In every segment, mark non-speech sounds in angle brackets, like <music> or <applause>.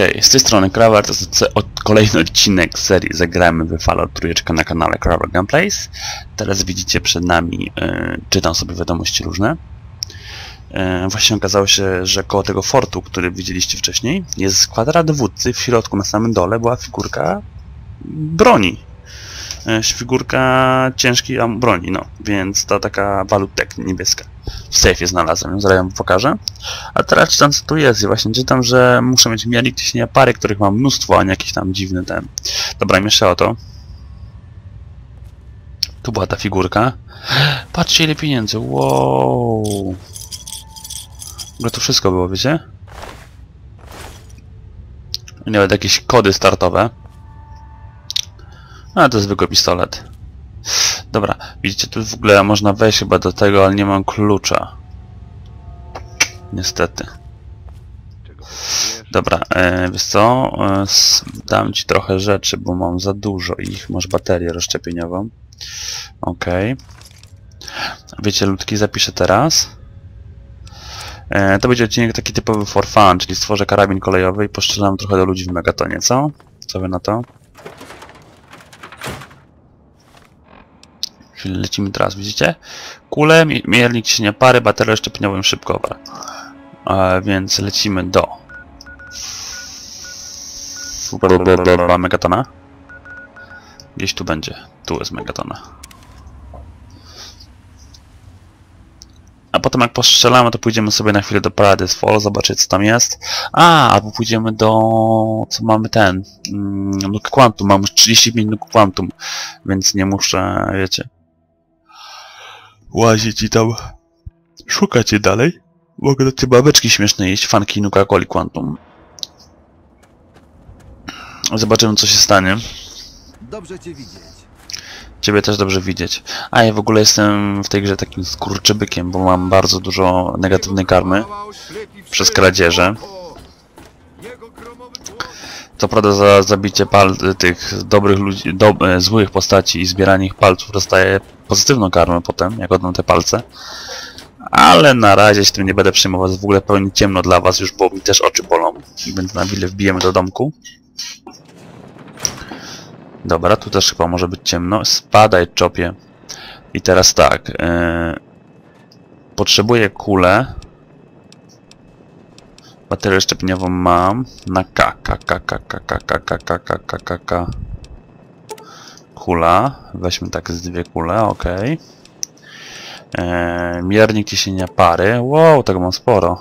Okej, z tej strony Krawer, to jest kolejny odcinek serii Zagramy w Fallout trójeczkę na kanale Krawer Gameplays. Teraz widzicie przed nami, e, czytam sobie wiadomości różne. E, właśnie okazało się, że koło tego fortu, który widzieliście wcześniej, jest kwadrat dowódcy, w środku na samym dole była figurka broni. E, figurka ciężkiej am- broni, no, więc to taka walutek niebieska. W sejfie znalazłem, zaraz ją pokażę. A teraz czytam co tu jest i właśnie czytam, że muszę mieć miarnik ciśnienia pary, których mam mnóstwo, a nie jakiś tam dziwny ten. Dobra, jeszcze o to. Tu była ta figurka. Patrzcie ile pieniędzy, wow. W tu wszystko było, wiecie? Nawet jakieś kody startowe. A, to zwykły pistolet. Dobra, widzicie, tu w ogóle można wejść chyba do tego, ale nie mam klucza. Niestety. Dobra, e, wiesz co? E, dam ci trochę rzeczy, bo mam za dużo ich. Masz baterię rozszczepieniową. Okej. Wiecie, ludki zapiszę teraz. E, to będzie odcinek taki typowy for fun, czyli stworzę karabin kolejowy i postrzelam trochę do ludzi w megatonie, co? Co wy na to? Czyli lecimy teraz, widzicie? Kule, mi- miernik ciśnienia pary, bateria szczepieniową szybkowa. E, więc lecimy do Megatona. Gdzieś tu będzie. Tu jest Megatona. A potem jak postrzelamy, to pójdziemy sobie na chwilę do Paradise Fall, zobaczyć co tam jest. A, albo pójdziemy do... co mamy ten? Mm, Nuke Quantum, mam już 35 Nuke Quantum, więc nie muszę, wiecie, łazić i tam szukać je dalej. Mogę do tej babeczki śmieszne jeść, fanki Nuka Coli Quantum. Zobaczymy co się stanie. Dobrze cię widzieć. Ciebie też dobrze widzieć. A ja w ogóle jestem w tej grze takim skurczybykiem, bo mam bardzo dużo negatywnej karmy. przez kradzieże. Co prawda za zabicie tych dobrych ludzi, do, e, złych postaci i zbieranie ich palców dostaję pozytywną karmę potem, jak oddam te palce. Ale na razie się tym nie będę przejmować, w ogóle pełni ciemno dla was, już bo mi też oczy bolą, więc na chwilę wbijemy do domku. Dobra, tu też chyba może być ciemno. Spadaj, czopie. I teraz tak. E, potrzebuję kulę. Baterię szczepieniową mam na K, K, K, K, K, K, K, K, K, K, K, K, K. Kula. Weźmy tak z dwie kule, ok. Eee, miernik ciśnienia pary. Wow, tego mam sporo.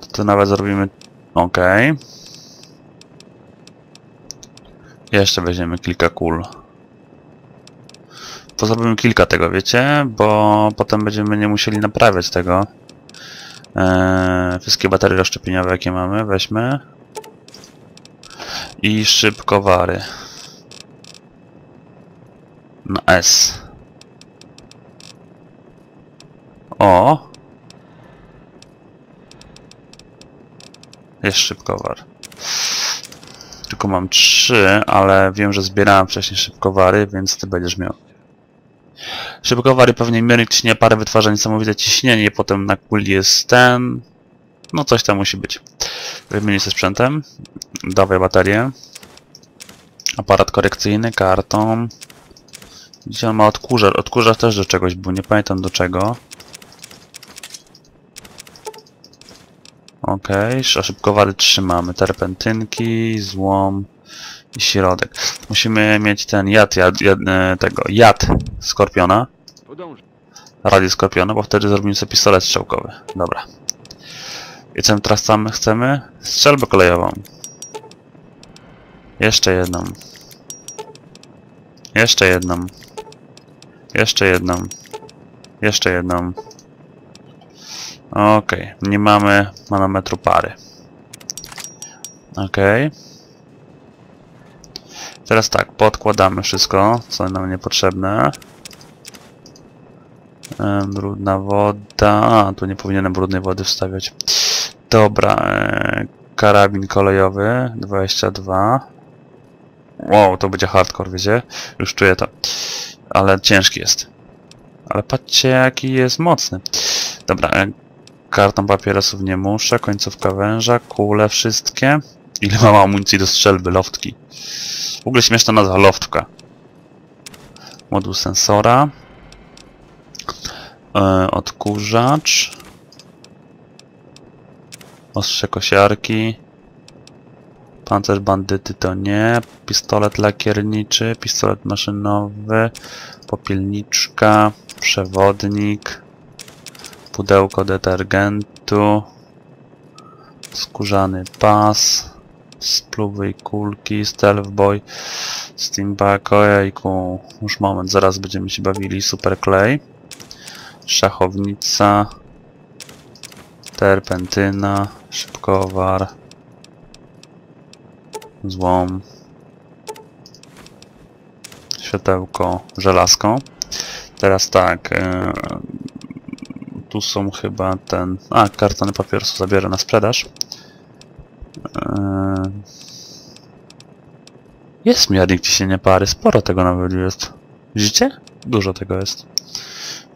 To, to nawet zrobimy... Ok. Jeszcze weźmiemy kilka kul. To zrobimy kilka tego, wiecie? Bo potem będziemy nie musieli naprawiać tego. Eee, wszystkie baterie rozszczepieniowe jakie mamy, weźmy. I szybkowary. Na S. O! Jest szybkowar. Tylko mam trzy, ale wiem, że zbierałem wcześniej szybkowary, więc ty będziesz miał. Szybkowary pewnie miernik ciśnienia pary wytwarza niesamowite ciśnienie, potem na kuli jest ten... No coś tam musi być. Wymienię się sprzętem. Dawaj baterię. Aparat korekcyjny, karton. Gdzie on ma odkurzacz? Odkurzacz też do czegoś był, nie pamiętam do czego. Okej, okay. szybkowary trzymamy. Terpentynki, złom i środek. Musimy mieć ten jad, jad, jad e, tego, jad skorpiona. Radio skorpiona, bo wtedy zrobimy sobie pistolet strzałkowy. Dobra. I co teraz tam chcemy? Strzelbę kolejową. Jeszcze jedną. Jeszcze jedną. Jeszcze jedną. Jeszcze jedną. Okej, nie mamy manometru pary. Okej. Teraz tak, podkładamy wszystko, co nam niepotrzebne. Brudna woda. A, tu nie powinienem brudnej wody wstawiać. Dobra, e, karabin kolejowy 22. Wow, to będzie hardcore, wiecie? Już czuję to. Ale ciężki jest. Ale patrzcie, jaki jest mocny. Dobra, e, Kartą papierosów nie muszę, końcówka węża, kule wszystkie. Ile mam amunicji do strzelby, loftki. W ogóle śmieszna nazwa, loftka. Moduł sensora. E, odkurzacz. Ostrze kosiarki. Pancerz bandyty to nie. Pistolet lakierniczy, pistolet maszynowy, popielniczka, przewodnik, pudełko detergentu, skórzany pas, spluwy i kulki, stealth boy, steampack, ojejku, już moment, zaraz będziemy się bawili, super klej, szachownica, terpentyna, szybkowar, złom, światełko, żelazko. Teraz tak, e, tu są chyba ten... A, kartony papierosu zabiorę na sprzedaż. E, jest miarnik ciśnienia pary, sporo tego nawet jest. Widzicie? Dużo tego jest.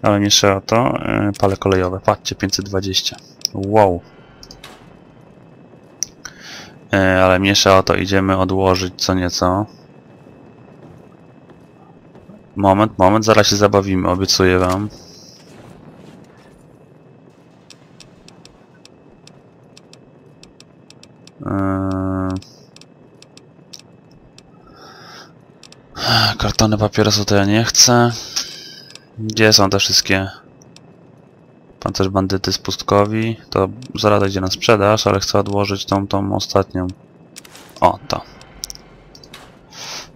Ale mniejsza o to, e, pale kolejowe, patrzcie, 520. Wow. E, ale mniejsza o to, idziemy odłożyć co nieco. Moment, moment, zaraz się zabawimy, obiecuję wam. Kartony papierosu to ja nie chcę. Gdzie są te wszystkie? Pancerz bandyty z pustkowi. To zaraz idzie na sprzedaż, ale chcę odłożyć tą, tą ostatnią. O, to.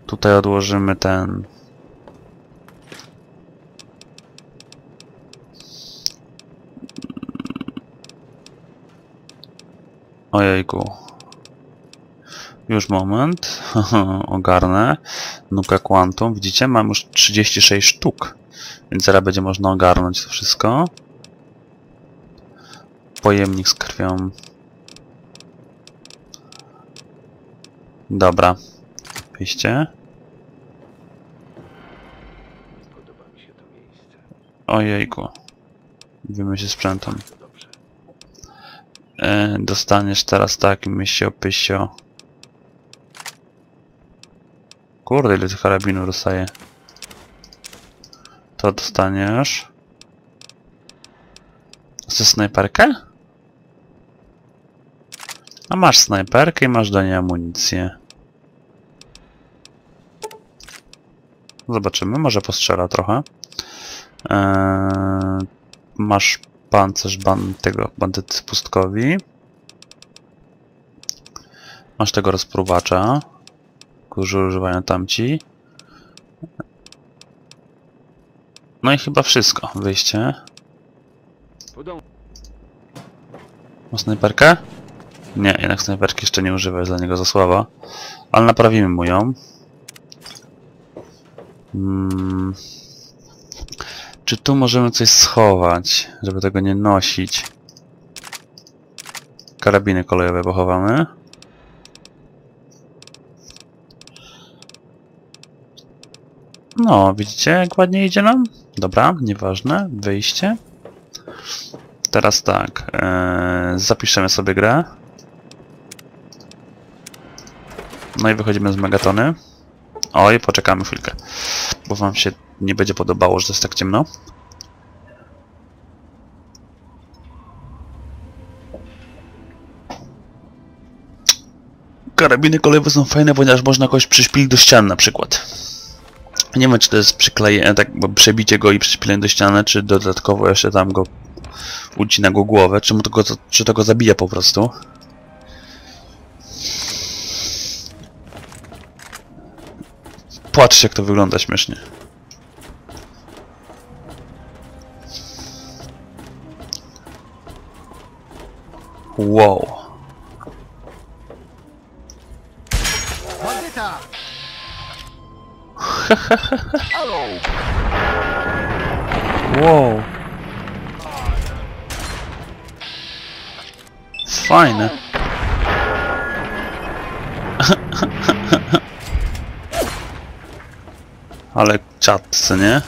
Tutaj odłożymy ten Ojejku. Już moment. <laughs> Ogarnę. Nuka Quantum. Widzicie? Mam już 36 sztuk. Więc zaraz będzie można ogarnąć to wszystko. Pojemnik z krwią. Dobra. Wyjście. Ojejku. Wiemy się sprzętem. E, dostaniesz teraz tak, mysio, pysio. Kurde, ile tych karabinu dostaje. To dostaniesz. Chcesz snajperkę? A masz snajperkę i masz do niej amunicję. Zobaczymy, może postrzela trochę. Eee, masz pancerz ban tego bandyty pustkowi. Masz tego rozpruwacza, którzy używają tamci. No i chyba wszystko. Wyjście. Ma snajperkę? Nie, jednak snajperki jeszcze nie używa, jest dla niego za słaba. Ale naprawimy mu ją. Hmm. Czy tu możemy coś schować, żeby tego nie nosić? Karabiny kolejowe pochowamy. No, widzicie jak ładnie idzie nam? Dobra, nieważne. Wyjście. Teraz tak, e, zapiszemy sobie grę. No i wychodzimy z megatony. Oj, poczekamy chwilkę, bo wam się nie będzie podobało, że to jest tak ciemno. Karabiny kolejowe są fajne, ponieważ można kogoś przyszpilić do ścian na przykład. Nie wiem, czy to jest przyklejenie, tak, przebicie go i przyszpilenie do ściany, czy dodatkowo jeszcze tam go ucina go głowę, czy, mu to go, czy to go zabija po prostu. Patrzcie, jak to wygląda śmiesznie. Wow. Wow. Fajne. <laughs> Ale czatce, nie?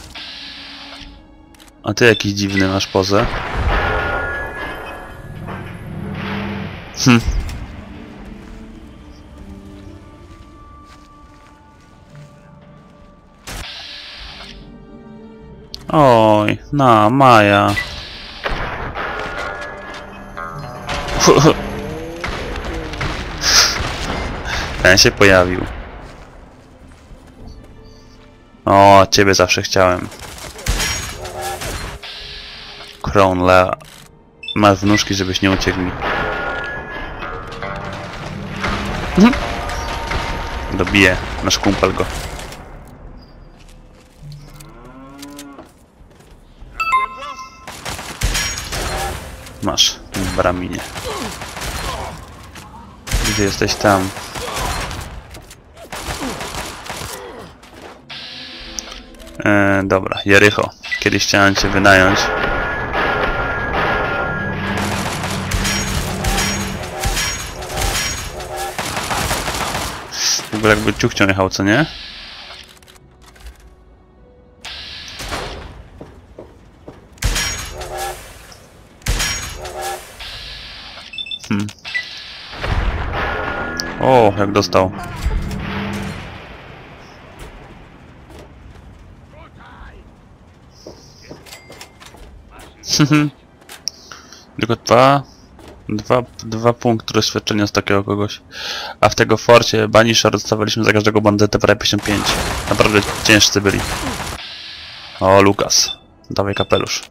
A ty jakiś dziwny masz pozę. Hm. Oj, na, Maja. <laughs> Ten się pojawił. O, ciebie zawsze chciałem. Crownle. Masz wnuczki, żebyś nie uciekł mi. <laughs> Dobiję. Nasz kumpel go. Masz, w braminie. Gdzie jesteś tam? E, dobra, Jericho. Kiedyś chciałem cię wynająć. W ogóle jakby ciuchcią jechał, co nie? Hmm. O, jak dostał. <laughs> Tylko dwa, dwa, dwa punkty doświadczenia z takiego kogoś. A w tego forcie Banisha dostawaliśmy za każdego bandytę prawie 55. Naprawdę ciężcy byli. O, Lukas. Dawaj kapelusz.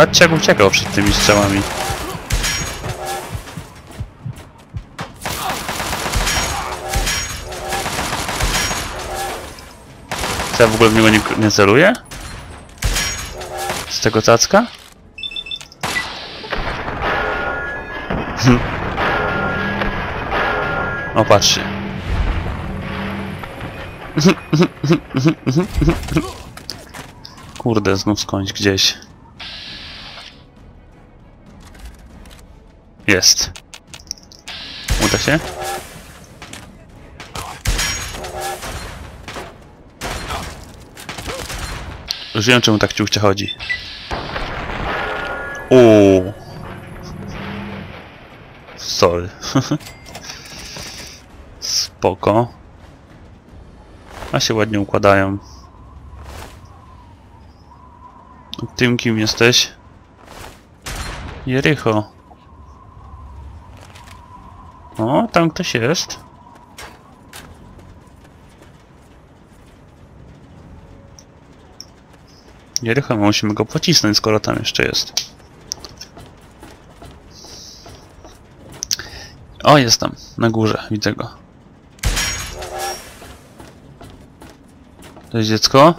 Patrzcie jak uciekał przed tymi strzałami. Co ja w ogóle w niego nie, nie celuję? Z tego cacka? <laughs> O, patrzcie. <laughs> Kurde, znów skądś gdzieś. Jest. Uda się? Już wiem czemu tak ciuchcia chodzi. Uuu. Sorry. <laughs> Spoko. A się ładnie układają. Tym kim jesteś? Jericho. O, tam ktoś jest. Jericho, musimy go pocisnąć, skoro tam jeszcze jest. O, jest tam, na górze, widzę go. To jest dziecko?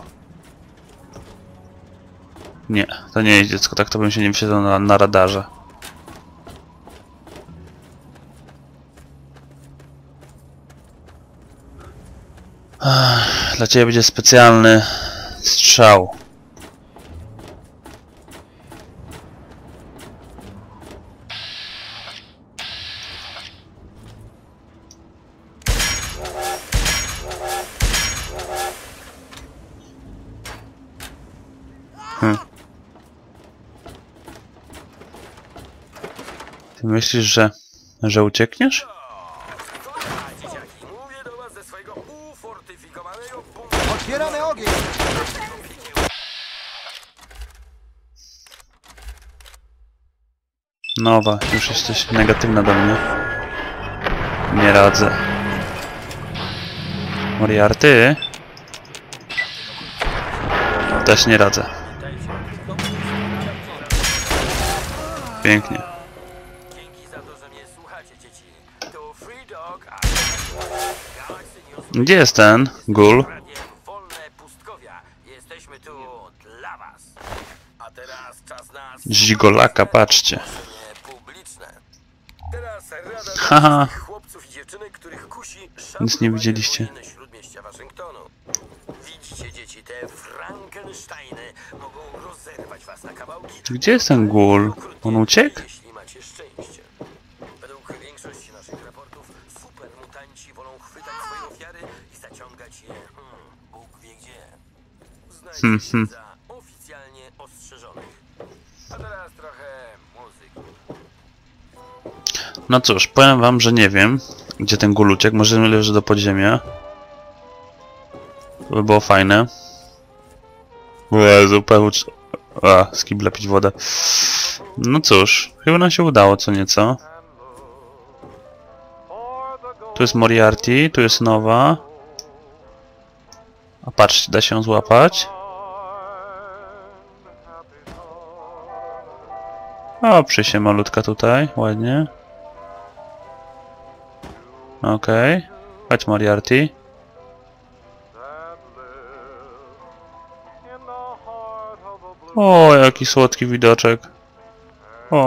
Nie, to nie jest dziecko, tak to bym się nie wyświetlał na, na radarze. Dla ciebie będzie specjalny strzał. Hm. Myślisz, że, że uciekniesz? Nowa, już jesteś negatywna do mnie. Nie radzę. Moriarty? Też nie radzę. Pięknie. Gdzie jest ten gul? radiem Wolne Pustkowia. Jesteśmy tu dla was. A teraz czas na Żigolaka, patrzcie. Haha. chłopców i dziewczynek, których kusi Nic nie widzieliście. na śródmieścia Waszyngtonu. Widzicie, dzieci, te Frankensteiny mogą rozerwać was na kawałki. Gdzie jest ten gul? On uciekł? Jeśli macie szczęście. Według większości naszych raportów, supermutanci wolą chwytać swoje ofiary i zaciągać je, hmm, Bóg wie gdzie. Uznajcie Hmm, hmm. za oficjalnie ostrzeżonych. A teraz No cóż, powiem wam, że nie wiem, gdzie ten gul uciekł. Może leży do podziemia. To by było fajne. Jezu, pełcz. A, z kibla pić wodę. No cóż, chyba nam się udało co nieco. Tu jest Moriarty, tu jest Nowa. A patrzcie, da się złapać. O, przysie malutka tutaj, ładnie. Okej. Chodź Moriarty. O, jaki słodki widoczek. O.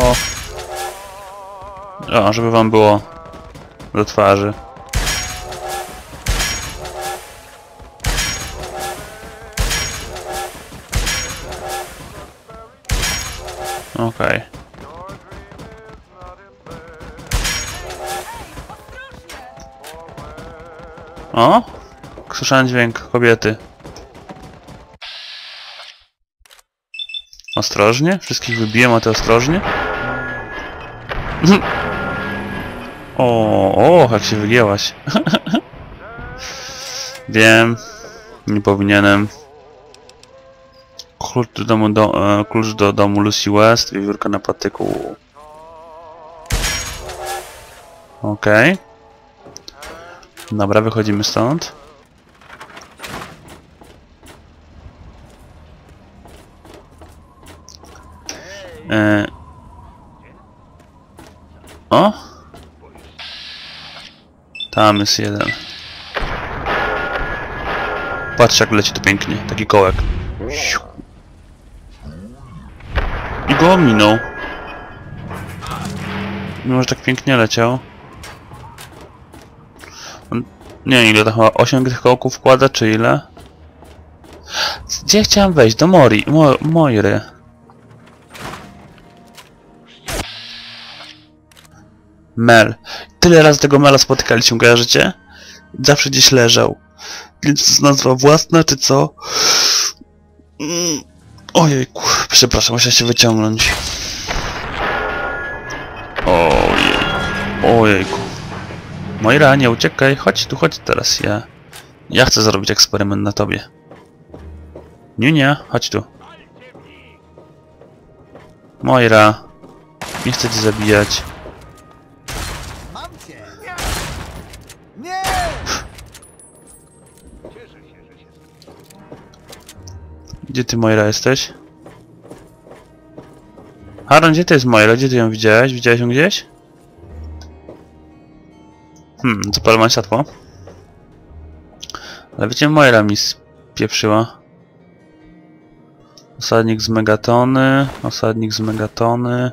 O, żeby wam było do twarzy. Okej. O! Słyszałem dźwięk kobiety. Ostrożnie? Wszystkich wybiłem, a ty ostrożnie? <laughs> O, o, jak się wygięłaś. <laughs> Wiem. Nie powinienem. Klucz do domu, do, e, klucz do domu Lucy West, wiewiórka na patyku. Okej. Dobra, wychodzimy stąd. E... O! Tam jest jeden. Patrz jak leci to pięknie, taki kołek. I go ominął. Mimo, że tak pięknie leciał. Nie ile to chyba 8 tych kołków wkłada, czy ile? Gdzie chciałem wejść? Do Mori, Mo, Moiry. Mel. Tyle razy tego Mela spotykaliśmy, kojarzycie? Zawsze gdzieś leżał. Więc to jest nazwa własna, czy co? Mm. Ojejku, przepraszam, muszę się wyciągnąć. Ojej. Ojejku. Moira, nie uciekaj, chodź tu, chodź teraz, ja... Ja chcę zrobić eksperyment na tobie. Nie, chodź tu. Moira. Nie chcę cię zabijać. Gdzie ty Moira jesteś? Haron, gdzie to jest Moira? Gdzie ty ją widziałeś? Widziałeś ją gdzieś? Hmm, zapalę światło. Ale wiecie, Moira mi spieprzyła. Osadnik z megatony, osadnik z megatony.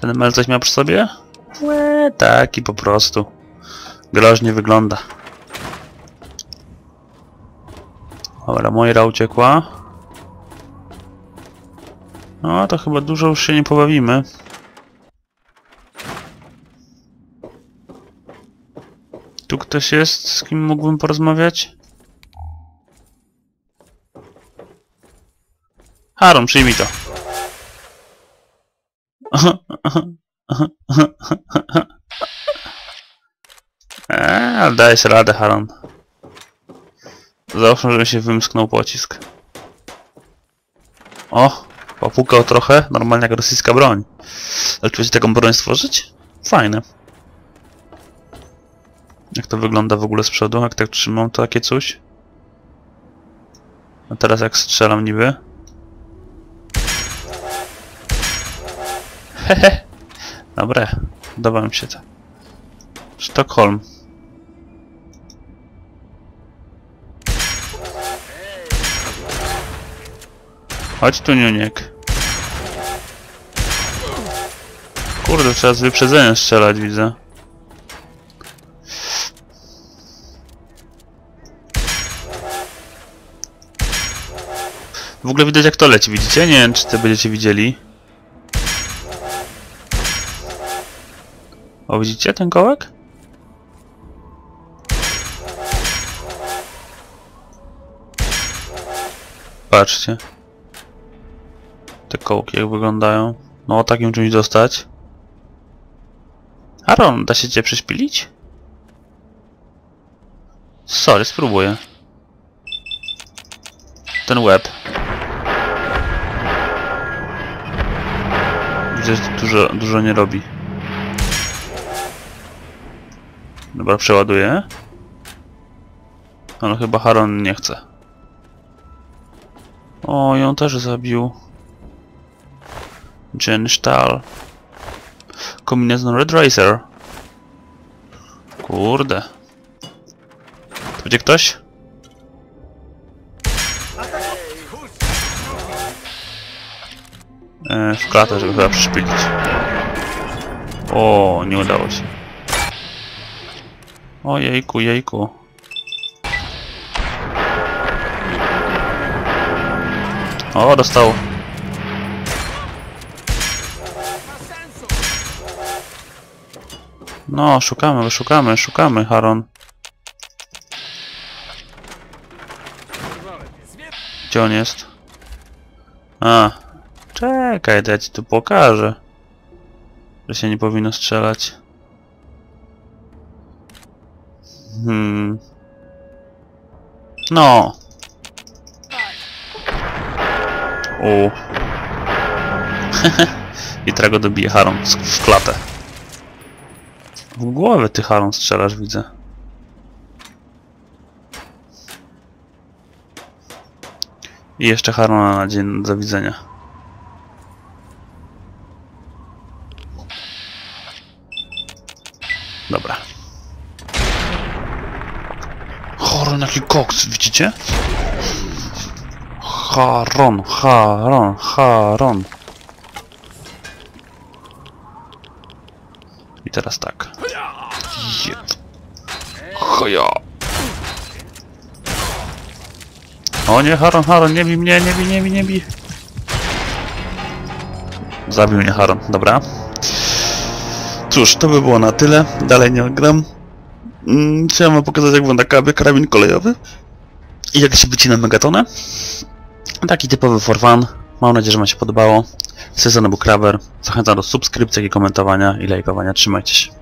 Ten Mel coś miał przy sobie? Łe, taki po prostu. Groźnie wygląda. Dobra, Moira uciekła. No, to chyba dużo już się nie pobawimy. Ktoś jest, z kim mógłbym porozmawiać? Haron, przyjmij to. <laughs> Eee, dajesz radę, Haron. Załóżmy, że się wymsknął pocisk. O, popukał trochę, normalnie jak rosyjska broń. Ale czy wiecie taką broń stworzyć? Fajne. Jak to wygląda w ogóle z przodu? Jak tak trzymam to takie coś? A teraz jak strzelam niby? Hehe. Dobre, mi się to. Sztokholm. Chodź tu, Niuniek. Kurde, trzeba z wyprzedzeniem strzelać, widzę. W ogóle widać jak to leci, widzicie? Nie wiem, czy to będziecie widzieli. O, widzicie ten kołek? Patrzcie. Te kołki jak wyglądają. No, takim czymś dostać. Aaron, da się cię prześpilić? Sorry, spróbuję. Ten łeb. To dużo, dużo nie robi. Dobra, przeładuję. Ale chyba Haron nie chce. O, ją też zabił. Jen Stahl. Kombinezon Red Racer. Kurde. To będzie ktoś? E, w klatę, żeby chyba przyszpilić. O, nie udało się. O jejku, jejku. O, dostał. No, szukamy, szukamy, szukamy, Haron. Gdzie on jest? A, czekaj, to ja ci tu pokażę. Że się nie powinno strzelać. Hmm. No. U. <laughs> I teraz go dobije Haron w klatę. W głowę ty Haron strzelasz, widzę. I jeszcze Harona na dzień do widzenia. Haron, jaki koks, widzicie? Haron, Haron, Haron. I teraz tak. Jeb. Choja. O nie, Haron, Haron, nie bij mnie, nie bij, nie bij, nie bij. Zabił mnie Haron, dobra. Cóż, to by było na tyle. Dalej nie gram. Mm, Chciałem wam pokazać jak wygląda karabin kolejowy. I jak się wycina megatonę. Taki typowy for fun. Mam nadzieję, że wam się podobało. Sezon był Kraber. Zachęcam do subskrypcji, jak i komentowania i lajkowania. Trzymajcie się.